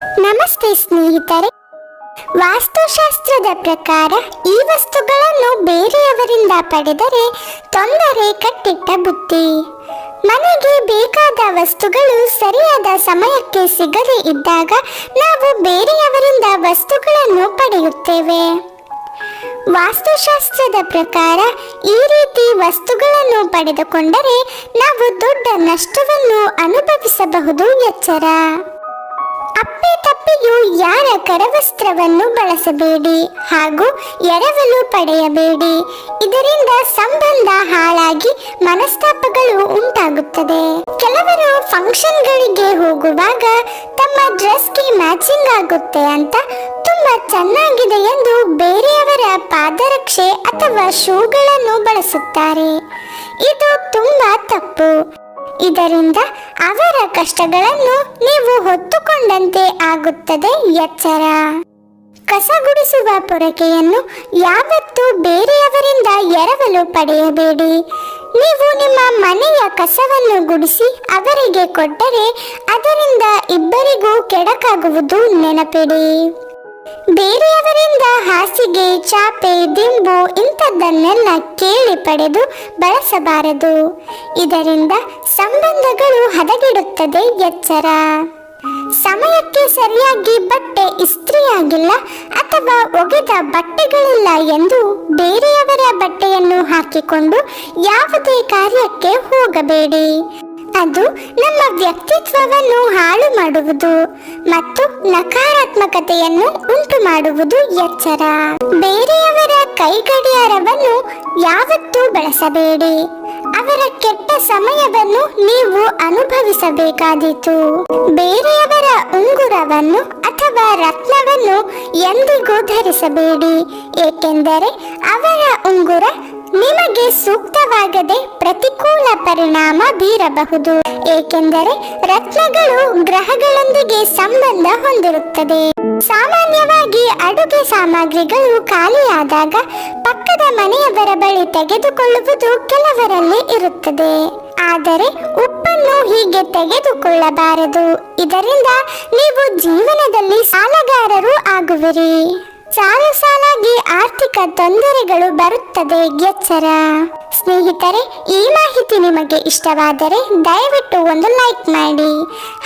ನಮಸ್ತೆ ಸ್ನೇಹಿತರೆ. ವಾಸ್ತುಶಾಸ್ತ್ರದ ಪ್ರಕಾರ ಈ ವಸ್ತುಗಳನ್ನು ಬೇರೆಯವರಿಂದ ಪಡೆದರೆ ತೊಂದರೆ ಕಟ್ಟಿಟ್ಟ ಬುತ್ತಿ ಮನೆಗೆ ಬೇಕಾದ ವಸ್ತುಗಳು ಸರಿಯಾದ ಸಮಯಕ್ಕೆ ಸಿಗದೇ ಇದ್ದಾಗ ನಾವು ಬೇರೆಯವರಿಂದ ವಸ್ತುಗಳನ್ನು ಪಡೆಯುತ್ತೇವೆ. ವಾಸ್ತುಶಾಸ್ತ್ರದ ಪ್ರಕಾರ ಈ ರೀತಿ ವಸ್ತುಗಳನ್ನು ಪಡೆದುಕೊಂಡರೆ ನಾವು ದೊಡ್ಡ ನಷ್ಟವನ್ನು ಅನುಭವಿಸಬಹುದು ಎಚ್ಚರ. ತಪ್ಪಿಯೂ ಯಾರ ಕರವಸ್ತ್ರವನ್ನು ಬಳಸಬೇಡಿ ಹಾಗೂ ಎರವಲು ಪಡೆಯಬೇಡಿ. ಇದರಿಂದ ಸಂಬಂಧ ಹಾಳಾಗಿ ಮನಸ್ತಾಪಗಳು ಉಂಟಾಗುತ್ತದೆ. ಕೆಲವರು ಫಂಕ್ಷನ್ಗಳಿಗೆ ಹೋಗುವಾಗ ತಮ್ಮ ಡ್ರೆಸ್ಗೆ ಮ್ಯಾಚಿಂಗ್ ಆಗುತ್ತೆ ಅಂತ ತುಂಬಾ ಚೆನ್ನಾಗಿದೆ ಎಂದು ಬೇರೆಯವರ ಪಾದರಕ್ಷೆ ಅಥವಾ ಶೂಗಳನ್ನು ಬಳಸುತ್ತಾರೆ. ಇದು ತುಂಬಾ ತಪ್ಪು. ಇದರಿಂದ ಅವರ ಕಷ್ಟಗಳನ್ನು ನೀವು ಹೊತ್ತುಕೊಂಡಂತೆ ಆಗುತ್ತದೆ ಎಚ್ಚರ. ಕಸ ಗುಡಿಸುವ ಪೊರಕೆಯನ್ನು ಯಾವತ್ತೂ ಬೇರೆಯವರಿಂದ ಎರವಲು ಪಡೆಯಬೇಡಿ. ನೀವು ನಿಮ್ಮ ಮನೆಯ ಕಸವನ್ನು ಗುಡಿಸಿ ಅವರಿಗೆ ಕೊಟ್ಟರೆ ಅದರಿಂದ ಇಬ್ಬರಿಗೂ ಕೆಡಕಾಗುವುದು ನೆನಪಿಡಿ. ಬೇರೆಯವರಿಂದ ಹಾಸಿಗೆ, ಚಾಪೆ, ದಿಂಬು ಇಂಥದ್ದನ್ನೆಲ್ಲ ಕೇಳಿ ಪಡೆದು ಬಳಸಬಾರದು. ಇದರಿಂದ ಸಂಬಂಧಗಳು ಹದಗೆಡುತ್ತದೆ ಎಚ್ಚರ. ಸಮಯಕ್ಕೆ ಸರಿಯಾಗಿ ಬಟ್ಟೆ ಇಸ್ತ್ರಿಯಾಗಿಲ್ಲ ಅಥವಾ ಒಗೆದ ಬಟ್ಟೆಗಳಿಲ್ಲ ಎಂದು ಬೇರೆಯವರ ಬಟ್ಟೆಯನ್ನು ಹಾಕಿಕೊಂಡು ಯಾವುದೇ ಕಾರ್ಯಕ್ಕೆ ಹೋಗಬೇಡಿ. ಅದು ನಮ್ಮ ವ್ಯಕ್ತಿತ್ವವನ್ನು ಹಾಳು ಮಾಡುವುದು ಮತ್ತು ನಕಾರಾತ್ಮಕತೆಯನ್ನು ಉಂಟು ಮಾಡುವುದು ಎಚ್ಚರ. ಬೇರೆಯವರ ಕೈಗಡಿಯಾರವನ್ನು ಯಾವತ್ತೂ ಬಳಸಬೇಡಿ. ಅವರ ಕೆಟ್ಟ ಸಮಯವನ್ನು ನೀವು ಅನುಭವಿಸಬೇಕಾದೀತು. ಬೇರೆಯವರ ಉಂಗುರವನ್ನು ಅಥವಾ ರತ್ನವನ್ನು ಎಂದಿಗೂ ಧರಿಸಬೇಡಿ, ಏಕೆಂದರೆ ಅವರ ಉಂಗುರ ನಿಮಗೆ ಸೂಕ್ತವಾಗದೆ ಪ್ರತಿಕೂಲ ಪರಿಣಾಮ ಬೀರಬಹುದು, ಏಕೆಂದರೆ ರತ್ನಗಳು ಗ್ರಹಗಳೊಂದಿಗೆ ಸಂಬಂಧ ಹೊಂದಿರುತ್ತದೆ. ಸಾಮಾನ್ಯವಾಗಿ ಅಡುಗೆ ಸಾಮಗ್ರಿಗಳು ಖಾಲಿಯಾದಾಗ ಪಕ್ಕದ ಮನೆಯವರ ಬಳಿ ತೆಗೆದುಕೊಳ್ಳುವುದು ಕೆಲವರಲ್ಲಿ ಇರುತ್ತದೆ. ಆದರೆ ಉಪ್ಪನ್ನು ಹೀಗೆ ತೆಗೆದುಕೊಳ್ಳಬಾರದು. ಇದರಿಂದ ನೀವು ಜೀವನದಲ್ಲಿ ಸಾಲಗಾರರು ಆಗುವಿರಿ. ಸಾಲು ಸಾಲಾಗಿ ಆರ್ಥಿಕ ತೊಂದರೆಗಳು ಬರುತ್ತದೆ, ಎಚ್ಚರ. ಸ್ನೇಹಿತರೆ, ಈ ಮಾಹಿತಿ ನಿಮಗೆ ಇಷ್ಟವಾದರೆ ದಯವಿಟ್ಟು ಒಂದು ಲೈಕ್ ಮಾಡಿ.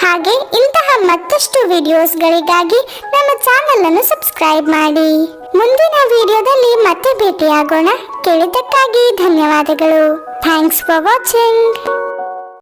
ಹಾಗೆ ಇಂತಹ ಮತ್ತಷ್ಟು ವಿಡಿಯೋಸ್ಗಳಿಗಾಗಿ ನಮ್ಮ ಚಾನಲ್ ಅನ್ನು ಸಬ್ಸ್ಕ್ರೈಬ್ ಮಾಡಿ. ಮುಂದಿನ ವಿಡಿಯೋದಲ್ಲಿ ಮತ್ತೆ ಭೇಟಿಯಾಗೋಣ. ಕೇಳಿದ್ದಕ್ಕಾಗಿ ಧನ್ಯವಾದಗಳು. Thanks for watching.